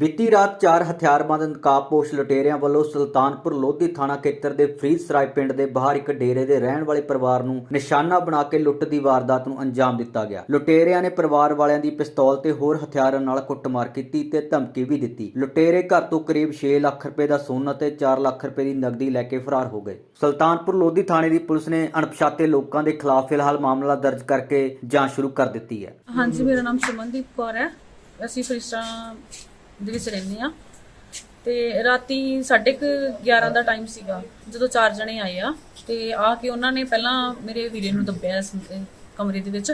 ਬੀਤੀ ਰਾਤ ਚਾਰ ਹਥਿਆਰਬੰਦ ਨਕਾਬਪੋਸ਼ ਲੁਟੇਰਿਆਂ ਵੱਲੋਂ ਸੁਲਤਾਨਪੁਰ ਲੋਧੀ ਥਾਣਾ ਖੇਤਰ ਦੇ ਫਰੀਦਸਰਾਏ ਪਿੰਡ ਦੇ ਬਾਹਰ ਇੱਕ ਡੇਰੇ ਦੇ ਰਹਿਣ ਵਾਲੇ ਪਰਿਵਾਰ ਨੂੰ ਨਿਸ਼ਾਨਾ ਬਣਾ ਕੇ ਲੁੱਟ ਦੀ ਵਾਰਦਾਤ ਨੂੰ ਅੰਜਾਮ ਦਿੱਤਾ ਗਿਆ। ਲੁਟੇਰਿਆਂ ਨੇ ਪਰਿਵਾਰ ਵਾਲਿਆਂ ਦੀ ਪਿਸਤੌਲ ਤੇ ਹੋਰ ਹਥਿਆਰਾਂ ਨਾਲ ਕੁੱਟਮਾਰ ਕੀਤੀ ਤੇ ਧਮਕੀ ਵੀ ਦਿੱਤੀ। ਲੁਟੇਰੇ ਘਰ ਤੋਂ ਕਰੀਬ 6 ਲੱਖ ਰੁਪਏ ਦਾ ਸੋਨਾ ਤੇ 4 ਲੱਖ ਰੁਪਏ ਦੀ ਨਕਦੀ ਲੈ ਕੇ ਫਰਾਰ ਹੋ ਗਏ। ਸੁਲਤਾਨਪੁਰ ਲੋਧੀ ਥਾਣੇ ਦੀ ਪੁਲਿਸ ਨੇ ਅਣਪਛਾਤੇ ਲੋਕਾਂ ਦੇ ਖਿਲਾਫ ਫਿਲਹਾਲ ਮਾਮਲਾ ਦਰਜ ਕਰਕੇ ਜਾਂਚ ਸ਼ੁਰੂ ਕਰ ਦਿੱਤੀ ਹੈ। ਹਾਂਜੀ, ਮੇਰਾ ਨਾਮ ਸੁਮਨਦੀਪ ਕੌਰ ਹੈ। ਅਸੀਂ ਫਰਿਸ਼ਤਾ ਦੇ ਵਿੱਚ ਰਹਿੰਦੇ ਆ ਤੇ ਰਾਤੀ 11:30 ਦਾ ਟਾਈਮ ਸੀਗਾ, ਜਦੋਂ ਚਾਰ ਜਣੇ ਆਏ ਆ, ਤੇ ਆ ਕੇ ਉਹਨਾਂ ਨੇ ਪਹਿਲਾਂ ਮੇਰੇ ਵੀਰੇ ਨੂੰ ਦੱਬਿਆ ਕਮਰੇ ਦੇ ਵਿੱਚ।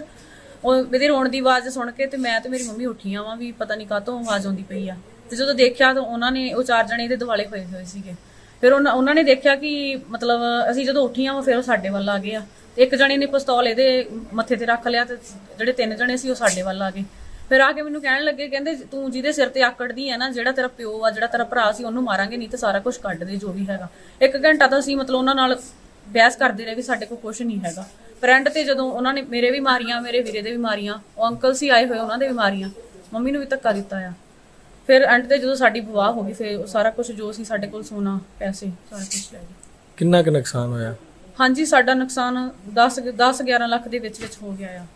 ਉਹ ਮੇਰੇ ਰੋਣ ਦੀ ਆਵਾਜ਼ ਸੁਣ ਕੇ ਤੇ ਮੈਂ ਤੇ ਮੇਰੀ ਮੰਮੀ ਉੱਠੀਆਂ ਵਾਂ ਵੀ ਪਤਾ ਨਹੀਂ ਕਾਹਤੋਂ ਆਵਾਜ਼ ਆਉਂਦੀ ਪਈ ਆ। ਤੇ ਜਦੋਂ ਦੇਖਿਆ ਤਾਂ ਉਹਨਾਂ ਨੇ, ਉਹ ਚਾਰ ਜਣੇ ਦੇ ਦਿਵਾਲੇ ਹੋਏ ਹੋਏ ਸੀਗੇ। ਫਿਰ ਉਹਨਾਂ ਉਹਨਾਂ ਨੇ ਦੇਖਿਆ ਕਿ ਮਤਲਬ ਅਸੀਂ ਜਦੋਂ ਉੱਠੀਆਂ ਵਾ ਫਿਰ ਉਹ ਸਾਡੇ ਵੱਲ ਆ ਗਏ ਆ। ਇੱਕ ਜਣੇ ਨੇ ਪਿਸਤੌਲ ਇਹਦੇ ਮੱਥੇ ਤੇ ਰੱਖ ਲਿਆ ਤੇ ਜਿਹੜੇ ਤਿੰਨ ਜਣੇ ਸੀ ਉਹ ਸਾਡੇ ਵੱਲ ਆ ਗਏ। ਫਿਰ ਆ ਕੇ ਮੈਨੂੰ ਕਹਿਣ ਲੱਗੇ ਕਹਿੰਦੇ ਤੂੰ ਜਿਹਦੇ ਸਿਰ ਤੇ ਆਕੜਦੀ ਹੈ ਨਾ ਜਿਹੜਾ ਤੇਰਾ ਪਿਓ ਆ ਜਿਹੜਾ ਤੇਰਾ ਭਰਾ ਸੀ ਉਹਨੂੰ ਮਾਰਾਂਗੇ ਨਹੀਂ ਤੇ ਸਾਰਾ ਕੁਝ ਕੱਢ ਦੇ ਜੋ ਵੀ ਹੈਗਾ। ਇੱਕ ਘੰਟਾ ਤਾਂ ਅਸੀਂ ਮਤਲਬ ਉਹਨਾਂ ਨਾਲ ਬਹਿਸ ਕਰਦੇ ਰਹੇ ਵੀ ਸਾਡੇ ਕੋਲ ਕੁਝ ਨਹੀਂ ਹੈਗਾ। ਪਰ ਐਂਡ ਤੇ ਜਦੋਂ ਉਹਨਾਂ ਨੇ ਮੇਰੇ ਵੀ ਮਾਰੀਆਂ ਮੇਰੇ ਵੀਰੇ ਦੇ ਵੀ ਮਾਰੀਆਂ ਉਹ ਅੰਕਲ ਸੀ ਆਏ ਹੋਏ ਉਹਨਾਂ ਦੇ ਵੀ ਮਾਰੀਆਂ। ਮੰਮੀ ਨੂੰ ਵੀ ਧੱਕਾ ਦਿੱਤਾ ਆ। ਫਿਰ ਐਂਡ ਤੇ ਜਦੋਂ ਸਾਡੀ ਵਿਵਾਹ ਹੋ ਗਈ ਫਿਰ ਸਾਰਾ ਕੁਝ ਜੋ ਸੀ ਸਾਡੇ ਕੋਲ ਸੋਨਾ ਪੈਸੇ ਸਾਰਾ ਕੁਝ ਲੈ ਗਏ। ਕਿੰਨਾ ਕੁ ਨੁਕਸਾਨ ਹੋਇਆ? ਹਾਂਜੀ ਸਾਡਾ ਨੁਕਸਾਨ 10 10 11 ਲੱਖ ਦੇ ਵਿੱਚ ਵਿੱਚ ਹੋ ਗਿਆ ਆ।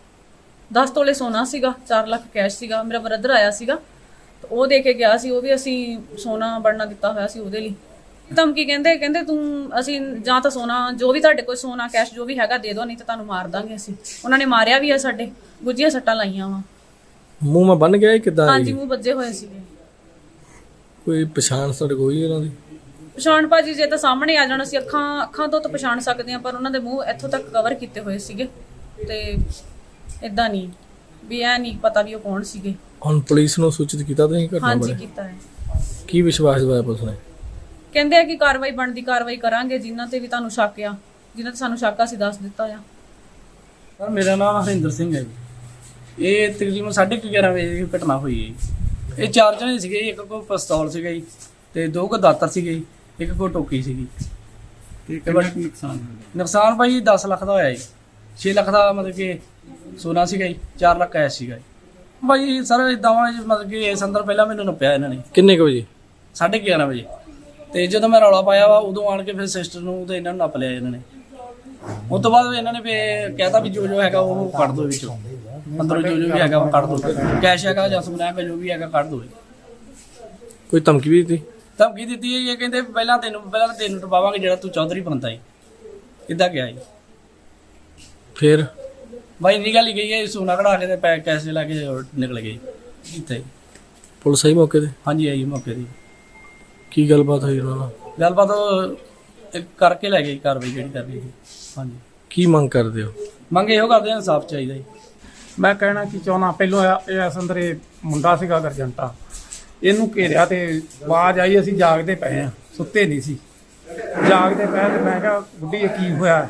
10 ਤੋਲੇ ਸੋਨਾ ਸੀਗਾ 4 ਲੱਖ ਕੈਸ਼ ਸੀਗਾ ਮੇਰਾ ਬ੍ਰਦਰ ਆਇਆ ਸੀਗਾ ਤੇ ਉਹ ਦੇ ਕੇ ਗਿਆ ਸੀ ਉਹ ਵੀ ਅਸੀਂ ਸੋਨਾ ਬਣਨਾ ਦਿੱਤਾ ਹੋਇਆ ਸੀ ਉਹਦੇ ਲਈ। ਧਮਕੀ ਕਹਿੰਦੇ ਕਹਿੰਦੇ ਤੂੰ ਅਸੀਂ ਜਾਂ ਤਾਂ ਸੋਨਾ ਜੋ ਵੀ ਤੁਹਾਡੇ ਕੋਲ ਸੋਨਾ ਕੈਸ਼ ਜੋ ਵੀ ਹੈਗਾ ਦੇ ਦਿਓ ਨਹੀਂ ਤਾਂ ਤੁਹਾਨੂੰ ਮਾਰ ਦਾਂਗੇ ਅਸੀਂ। ਉਹਨਾਂ ਨੇ ਮਾਰਿਆ ਵੀ ਆ ਸਾਡੇ ਗੁੱਜੀਆਂ ਸੱਟਾਂ ਲਾਈਆਂ ਵਾ। ਮੂੰਹ ਮਾ ਬੰਨ ਗਿਆ ਕਿਦਾਂ ਹਾਂਜੀ ਮੂੰਹ ਵੱਜੇ ਹੋਏ ਸੀਗੇ। ਕੋਈ ਪਛਾਣ ਤੁਹਾਡੇ ਕੋਈ ਇਹਨਾਂ ਦੀ? ਪਛਾਣ ਭਾਜੀ ਜੇ ਤਾਂ ਸਾਹਮਣੇ ਆ ਜਾਣ ਅਸੀਂ ਅੱਖਾਂ ਅੱਖਾਂ ਤੋਂ ਤਾਂ ਪਛਾਣ ਸਕਦੇ ਹਾਂ ਪਰ ਉਹਨਾਂ ਦੇ ਮੂੰਹ ਇੱਥੋਂ ਤੱਕ ਕਵਰ ਕੀਤੇ ਹੋਏ ਸੀਗੇ। ਤੇ ਇਦਾਂ ਨਹੀਂ ਵੀ ਐ ਨਹੀਂ ਪਤਾ ਵੀ ਉਹ ਕੌਣ ਸੀਗੇ। ਹੁਣ ਪੁਲਿਸ ਨੂੰ ਸੂਚਿਤ ਕੀਤਾ ਤੁਸੀਂ ਘਟਨਾ ਹਾਂਜੀ ਬਾਰੇ? ਕੀਤਾ ਹੈ। ਕੀ ਵਿਸ਼ਵਾਸ ਦਵਾਇਆ ਪੁਲਿਸ ਨੇ? ਕਹਿੰਦੇ ਆ ਕਿ ਕਾਰਵਾਈ ਬਣਦੀ ਕਾਰਵਾਈ ਕਰਾਂਗੇ ਜਿਨ੍ਹਾਂ ਤੇ ਵੀ ਤੁਹਾਨੂੰ ਸ਼ੱਕ ਆ ਜਿਨ੍ਹਾਂ ਤੇ ਸਾਨੂੰ ਸ਼ੱਕ ਆ ਅਸੀਂ ਦੱਸ ਦਿੱਤਾ ਆ। ਸਰ ਮੇਰਾ ਨਾਮ ਹਰਿੰਦਰ ਸਿੰਘ ਹੈ ਜੀ। ਇਹ ਤਕਰੀਬਨ 11:30 ਵਜੇ ਦੀ ਘਟਨਾ ਹੋਈ ਹੈ ਜੀ। ਇਹ ਚਾਰ ਜਣੇ ਸੀਗੇ ਇੱਕ ਕੋਲ ਪਿਸਤੌਲ ਸੀਗਾ ਜੀ ਤੇ ਦੋ ਕੋ ਦਾਤਰ ਸੀਗੇ ਜੀ, ਇੱਕ ਕੋ ਟੋਕੀ ਸੀਗੀ। ਤੇ ਕਿੰਨਾ ਕੁ ਨੁਕਸਾਨ ਹੋ ਗਿਆ ਨੁਕਸਾਨ ਭਾਈ 10 ਲੱਖ ਦਾ ਹੋਇਆ ਜੀ। 6 ਲੱਖ ਦਾ ਮਤਲਬ ਕਿ ਸੋਨਾ ਸੀਗਾ ਜੀ 4 ਲੱਖ ਕੈਸ਼ ਸੀਗਾ ਜੀ। ਭਾਈ ਸਰ ਇਦਾਂ ਵਾ ਜੀ ਮਤਲਬ ਕਿ ਇਸ ਅੰਦਰ ਪਹਿਲਾਂ ਮੈਨੂੰ ਨੱਪਿਆ ਇਹਨਾਂ ਨੇ। ਕਿੰਨੇ ਕੁ ਵਜੇ? 11:30 ਵਜੇ। ਤੇ ਜਦੋਂ ਮੈਂ ਰੌਲਾ ਪਾਇਆ ਵਾ ਉਦੋਂ ਆਣ ਕੇ ਫਿਰ ਸਿਸਟਰ ਨੂੰ ਤੇ ਇਹਨਾਂ ਨੂੰ ਨੱਪ ਲਿਆ ਇਹਨਾਂ ਨੇ। ਉਸ ਤੋਂ ਬਾਅਦ ਇਹਨਾਂ ਨੇ ਫੇ ਕਹਿਤਾ ਵੀ ਜੋ ਜੋ ਹੈਗਾ ਉਹ ਕੱਢ ਦੋ ਵਿੱਚੋਂ। ਅੰਦਰੋਂ ਜੋ ਜੋ ਵੀ ਹੈਗਾ ਉਹ ਕੱਢ ਦੋ। ਕੈਸ਼ ਹੈਗਾ ਜਾਂ ਸੋਨਾ ਹੈਗਾ ਜੋ ਵੀ ਹੈਗਾ ਕੱਢ ਦੋ ਕੋਈ ਧਮਕੀ ਵੀ ਦਿੱਤੀ? ਧਮਕੀ ਦਿੱਤੀ ਹੈ ਇਹ ਕਹਿੰਦੇ ਪਹਿਲਾਂ ਤੈਨੂੰ ਪਹਿਲਾਂ ਤੈਨੂੰ ਟਪਾਵਾਂਗੇ ਜਿਹੜਾ ਤੂੰ ਚੌਧਰੀ ਬੰਦਾ ਹੈ ਇਦਾਂ ਗਿਆ ਜੀ? ਫਿਰ? ਬਾਈ ਨਿਕਲ ਹੀ ਗਈ ਹੈ ਸੋਨਾ ਕਢਾ ਕੇ ਤੇ ਪੈ ਕੈਸੇ ਲਾ ਕੇ ਨਿਕਲ ਗਈ ਇੱਥੇ। ਪੁਲਿਸ ਆਈ ਮੌਕੇ ਤੇ? ਹਾਂਜੀ ਆਈ ਮੌਕੇ ਦੀ ਕੀ ਗੱਲਬਾਤ ਹੋਈ ਉਹਨਾਂ ਨਾਲ? ਗੱਲਬਾਤ ਉਹ ਇੱਕ ਕਰਕੇ ਲੈ ਗਈ ਕਾਰਵਾਈ ਜਿਹੜੀ ਕਰਨੀ ਸੀ। ਹਾਂਜੀ। ਕੀ ਮੰਗ ਕਰਦੇ ਹੋ? ਮੰਗ ਇਹੋ ਕਰਦੇ ਹਾਂ ਸਾਫ਼ ਚਾਹੀਦਾ ਜੀ। ਮੈਂ ਕਹਿਣਾ ਕੀ ਚਾਹਣਾ ਪਹਿਲੋਂ ਇਹ ਇਹ ਇਸ ਅੰਦਰ ਇਹ ਮੁੰਡਾ ਸੀਗਾ ਗਰਜੰਟਾ ਇਹਨੂੰ ਘੇਰਿਆ ਤੇ ਆਵਾਜ਼ ਆਈ ਅਸੀਂ ਜਾਗਦੇ ਪਏ ਆ ਸੁੱਤੇ ਨਹੀਂ ਸੀ। ਜਾਗਦੇ ਪਏ ਤੇ ਮੈਂ ਕਿਹਾ ਗੁੱਡੀ ਇਹ ਕੀ ਹੋਇਆ?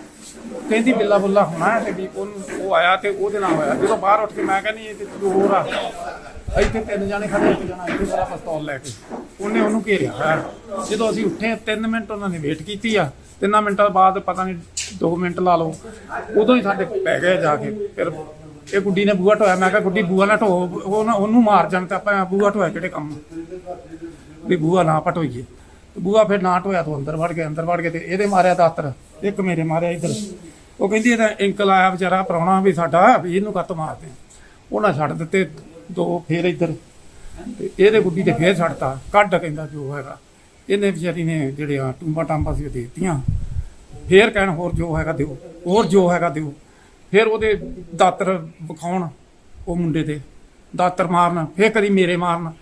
ਕਹਿੰਦੀ ਬਿੱਲਾ ਬੁੱਲਾ ਹੋਣਾ ਤੇ ਵੀ ਉਹਨੂੰ ਉਹ ਆਇਆ ਤੇ ਉਹਦੇ ਨਾਲ ਹੋਇਆ। ਜਦੋਂ ਬਾਹਰ ਉੱਠ ਕੇ ਮੈਂ ਕਹਿੰਦੀ, ਇਹ ਤੇ ਚੋਰ ਆ। ਇੱਥੇ ਤਿੰਨ ਜਾਣੇ ਖੜੇ, ਇੱਕ ਜਣਾ ਇੱਥੇ ਮੇਰਾ ਪਿਸਤੌਲ ਲੈ ਕੇ। ਉਹਨੇ ਉਹਨੂੰ ਘੇਰਿਆ ਹੋਇਆ। ਜਦੋਂ ਅਸੀਂ ਉੱਠੇ 3 ਮਿੰਟ ਉਹਨਾਂ ਨੇ ਵੇਟ ਕੀਤੀ ਆ। ਤਿੰਨਾਂ ਮਿੰਟਾਂ ਬਾਅਦ ਪਤਾ ਨਹੀਂ 2 ਮਿੰਟ ਲਾ ਲਓ। ਉਦੋਂ ਹੀ ਸਾਡੇ ਪੈ ਗਏ ਜਾ ਕੇ। ਫਿਰ ਇਹ ਗੁੱਡੀ ਨੇ ਬੂਹਾ ਢੋਇਆ। ਮੈਂ ਕਿਹਾ, ਗੁੱਡੀ, ਬੂਹਾ ਨਾ ਢੋ ਉਹ ਨਾ, ਉਹਨੂੰ ਮਾਰ ਜਾਣ ਤੇ ਆਪਾਂ ਬੂਹਾ ਢੋਇਆ ਕਿਹੜੇ ਕੰਮ? ਵੀ ਬੂਹਾ ਨਾ ਪਟੋਈਏ। ਤੇ ਬੂਹਾ ਫਿਰ ਨਾ ਢੋਇਆ ਤੋਂ ਅੰਦਰ ਵੜ ਗਏ, ਅੰਦਰ ਵੜ ਗਏ ਤੇ ਇਹਦੇ ਮਾਰਿਆ ਦਾਤਰ। ਇੱਕ ਮੇਰੇ ਮਾਰਿਆ ਇੱਧਰ। ਉਹ ਕਹਿੰਦੀ ਇਹਦਾ ਅੰਕਲ ਆਇਆ ਵਿਚਾਰਾ ਪ੍ਰਾਹੁਣਾ ਵੀ ਸਾਡਾ, ਵੀ ਇਹਨੂੰ ਕੱਤ ਮਾਰਦੇ ਆ। ਉਹਨਾਂ ਛੱਡ ਦਿੱਤੇ ਦੋ, ਫੇਰ ਇੱਧਰ। ਤੇ ਇਹਦੇ ਗੁੱਡੀ ਤੇ ਫੇਰ ਛੱਡਤਾ। ਕੱਢ ਕਹਿੰਦਾ ਜੋ ਹੈਗਾ। ਇਹਨੇ ਵਿਚਾਰੀ ਨੇ ਜਿਹੜੇ ਆ ਟੂੰਬਾ ਟਾਂਬਾ ਸੀ ਉਹ ਦੇ ਦਿੱਤੀਆਂ। ਫੇਰ ਕਹਿਣ ਹੋਰ ਜੋ ਹੈਗਾ ਦਿਓ, ਹੋਰ ਜੋ ਹੈਗਾ ਦਿਓ। ਫਿਰ ਉਹਦੇ ਦਾਤਰ ਵਿਖਾਉਣ ਉਹ ਮੁੰਡੇ ਤੇ ਦਾਤਰ ਮਾਰਨ, ਫੇਰ ਕਦੀ ਮੇਰੇ ਮਾਰਨ।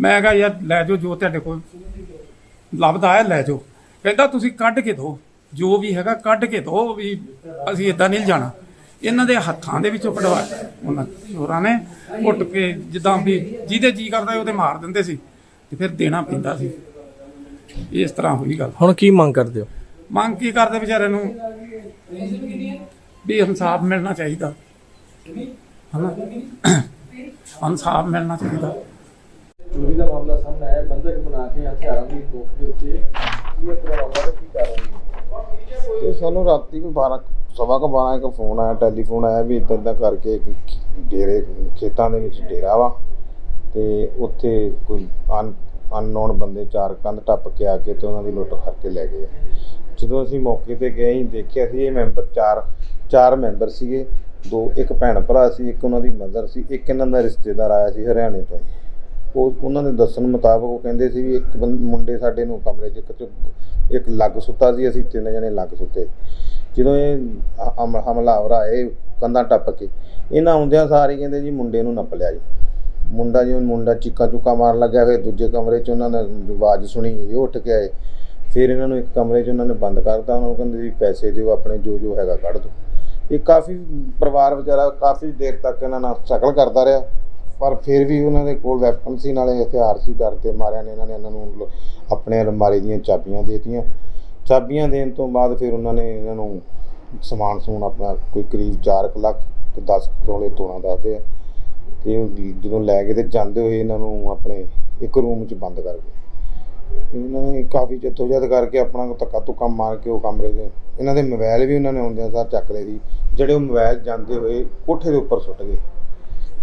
ਮੈਂ ਕਿਹਾ, ਯਾਰ ਲੈ ਜਾਓ ਜੋ ਤੁਹਾਡੇ ਕੋਲ। ਲੱਭਦਾ ਹੈ, ਲੈ ਜਾਓ। ਕਹਿੰਦਾ, ਤੁਸੀਂ ਕੱਢ ਕੇ ਦਿਓ। ਜੋ ਵੀ ਹੈਗਾ ਕੱਢ ਕੇ ਦਿਓ ਵੀ ਅਸੀਂ ਇਦਾਂ ਨਹੀਂ ਜਾਣਾ ਇਹਨਾਂ ਦੇ ਹੱਥਾਂ ਦੇ ਵਿੱਚੋਂ ਕਢਵਾਇਆ ਉਹਨਾਂ ਚੋਰਾਂ ਨੇ ਉੱਟ ਕੇ ਜਿੱਦਾਂ ਵੀ ਜਿਹਦੇ ਜੀ ਕਰਦਾ ਉਹਦੇ ਮਾਰ ਦਿੰਦੇ ਸੀ ਤੇ ਫਿਰ ਦੇਣਾ ਪੈਂਦਾ ਸੀ। ਇਸ ਤਰ੍ਹਾਂ ਹੋਈ ਗੱਲ। ਹੁਣ ਕੀ ਮੰਗ ਕਰਦੇ ਹੋ? ਮੰਗ ਕੀ ਕਰਦੇ ਵਿਚਾਰੇ ਨੂੰ? ਵੀ ਇਨਸਾਫ ਮਿਲਣਾ ਚਾਹੀਦਾ। ਹਨਾ? ਇਨਸਾਫ ਮਿਲਣਾ ਚਾਹੀਦਾ। ਚੋਰੀ ਦਾ ਮਾਮਲਾ ਸਾਹਮਣੇ ਆਇਆ। ਬੰਦਕ ਬਣਾ ਕੇ ਹਥਿਆਰਾਂ ਦੀ ਨੋਕ ਦੇ ਉੱਤੇ ਕੀ ਇਹ ਪੂਰਾ ਮਾਮਲਾ ਕੀ ਕਰ ਰਹੀ ਹੈ? ਇਹ ਸਾਨੂੰ ਰਾਤੀ ਕੋਈ 12 ਸਵਾ ਕੁ 12 ਇੱਕ ਫੋਨ ਆਇਆ ਟੈਲੀਫੋਨ ਆਇਆ ਵੀ ਇਦਾਂ ਇਦਾਂ ਕਰਕੇ ਇੱਕ ਡੇਰੇ, ਖੇਤਾਂ ਦੇ ਵਿੱਚ ਡੇਰਾ ਵਾ। ਤੇ ਉੱਥੇ ਕੋਈ ਅਨ, ਅਨਨੋਨ ਬੰਦੇ ਚਾਰ ਕੰਧ ਟੱਪ ਕੇ ਆ ਕੇ ਤੇ ਉਹਨਾਂ ਦੀ ਲੁੱਟ ਕਰਕੇ ਲੈ ਗਏ ਜਦੋਂ ਅਸੀਂ ਮੌਕੇ ਤੇ ਗਏ ਹੀ ਦੇਖਿਆ ਸੀ ਇਹ ਮੈਂਬਰ ਚਾਰ ਚਾਰ ਮੈਂਬਰ ਸੀਗੇ। ਦੋ, ਇੱਕ ਭੈਣ ਭਰਾ ਸੀ, ਇੱਕ ਉਹਨਾਂ ਦੀ ਮਦਰ ਸੀ, ਇੱਕ ਇਹਨਾਂ ਦਾ ਰਿਸ਼ਤੇਦਾਰ ਆਇਆ ਸੀ ਹਰਿਆਣੇ ਤੋਂ ਉਹ, ਉਹਨਾਂ ਦੇ ਦੱਸਣ ਮੁਤਾਬਕ ਉਹ ਕਹਿੰਦੇ ਸੀ ਵੀ ਇੱਕ ਬੰ- ਮੁੰਡੇ ਸਾਡੇ ਨੂੰ ਕਮਰੇ 'ਚ ਇੱਕ ਇੱਕ ਲੱਗ ਸੁੱਤਾ ਸੀ, ਅਸੀਂ ਤਿੰਨ ਜਣੇ ਲੱਗ ਸੁੱਤੇ। ਜਦੋਂ ਇਹ ਹ- ਹਮ- ਹਮਲਾਵਰ ਆਏ, ਕੰਧਾਂ ਟੱਪ ਕੇ, ਇਹਨਾਂ ਆਉਂਦਿਆਂ ਸਾਰੇ ਕਹਿੰਦੇ ਜੀ ਮੁੰਡੇ ਨੂੰ ਨੱਪ ਲਿਆ ਜੀ। ਮੁੰਡਾ ਜੀ, ਮੁੰਡਾ ਚੀਕਾਂ ਚੁੱਕਾ ਮਾਰਨ ਲੱਗਿਆ, ਫਿਰ ਦੂਜੇ ਕਮਰੇ 'ਚ ਉਹਨਾਂ ਨੇ ਜੋ ਆਵਾਜ਼ ਸੁਣੀ ਇਹ ਉੱਠ ਕੇ ਆਏ। ਫਿਰ ਇਹਨਾਂ ਨੂੰ ਇੱਕ ਕਮਰੇ 'ਚ ਉਹਨਾਂ ਨੇ ਬੰਦ ਕਰਤਾ ਉਹਨਾਂ ਨੂੰ ਕਹਿੰਦੇ ਜੀ ਪੈਸੇ ਦਿਓ, ਆਪਣੇ ਜੋ ਜੋ ਹੈਗਾ ਕੱਢ ਦਿਓ। ਇਹ ਕਾਫੀ ਪਰਿਵਾਰ ਵਿਚਾਰਾ ਕਾਫੀ ਦੇਰ ਤੱਕ ਇਹਨਾਂ ਨਾਲ ਸ਼ਕਲ ਕਰਦਾ ਰਿਹਾ। ਪਰ ਫਿਰ ਵੀ ਉਹਨਾਂ ਦੇ ਕੋਲ ਵੈਪਨ ਸੀ, ਨਾਲੇ ਹਥਿਆਰ ਸੀ ਡਰ ਤੇ ਮਾਰਿਆ ਨੇ, ਇਹਨਾਂ ਨੇ ਇਹਨਾਂ ਨੂੰ ਆਪਣੇ ਅਲਮਾਰੀ ਦੀਆਂ ਚਾਬੀਆਂ ਦੇਤੀਆਂ। ਚਾਬੀਆਂ ਦੇਣ ਤੋਂ ਬਾਅਦ ਫਿਰ ਉਹਨਾਂ ਨੇ ਇਹਨਾਂ ਨੂੰ ਸਮਾਨ ਸਮੂਨ ਆਪਣਾ ਕੋਈ ਕਰੀਬ 4 ਲੱਖ ਤੇ 10 ਤੋਲੇ ਤੋਣਾ ਦੱਸਦੇ ਆ ਤੇ ਉਹ ਜਦੋਂ ਲੈ ਕੇ ਤੇ ਜਾਂਦੇ ਹੋਏ ਇਹਨਾਂ ਨੂੰ ਆਪਣੇ ਇੱਕ ਰੂਮ 'ਚ ਬੰਦ ਕਰ ਗਏ। ਇਹਨਾਂ ਨੇ ਕਾਫੀ ਜਦੋਜਹਿਦ ਕਰਕੇ ਆਪਣਾ ਧੱਕਾ ਧੁੱਕਾ ਮਾਰ ਕੇ ਉਹ ਕਮਰੇ ਦੇ, ਇਹਨਾਂ ਦੇ ਮੋਬਾਈਲ ਵੀ ਉਹਨਾਂ ਨੇ ਆਉਂਦਿਆਂ ਸਾਰ ਚੱਕ ਲਏ ਸੀ। ਜਿਹੜੇ ਉਹ ਮੋਬਾਈਲ ਜਾਂਦੇ ਹੋਏ ਕੋਠੇ ਦੇ ਉੱਪਰ ਸੁੱਟ ਗਏ।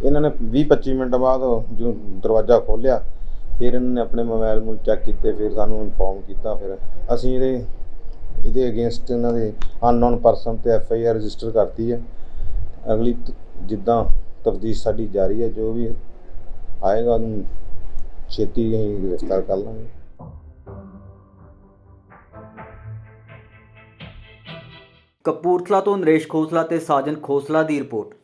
ਇਹਨਾਂ ਨੇ 20-25 ਮਿੰਟ ਬਾਅਦ ਜੋ ਦਰਵਾਜ਼ਾ ਖੋਲ੍ਹਿਆ, ਫਿਰ ਇਹਨਾਂ ਨੇ ਆਪਣੇ ਮੋਬਾਈਲ ਮੂਲ ਚੈੱਕ ਕੀਤੇ, ਫਿਰ ਸਾਨੂੰ ਇਨਫੋਰਮ ਕੀਤਾ, ਫਿਰ ਅਸੀਂ ਇਹਦੇ ਇਹਦੇ ਅਗੇਂਸਟ ਇਹਨਾਂ ਦੇ ਅਨਨੋਨ ਪਰਸਨ ਤੇ ਐਫ ਆਈ ਆਰ ਰਜਿਸਟਰ ਕਰਤੀ ਹੈ। ਅਗਲੀ ਜਿੱਦਾਂ ਤਫਦੀਸ਼ ਸਾਡੀ ਜਾਰੀ ਹੈ, ਜੋ ਵੀ ਆਏਗਾ, ਉਹਨੂੰ ਛੇਤੀ ਅਸੀਂ ਗ੍ਰਿਫਤਾਰ ਕਰ ਲਾਂਗੇ। ਕਪੂਰਥਲਾ ਤੋਂ ਨਰੇਸ਼ ਖੋਸਲਾ ਤੇ ਸਾਜਨ ਖੋਸਲਾ ਦੀ ਰਿਪੋਰਟ।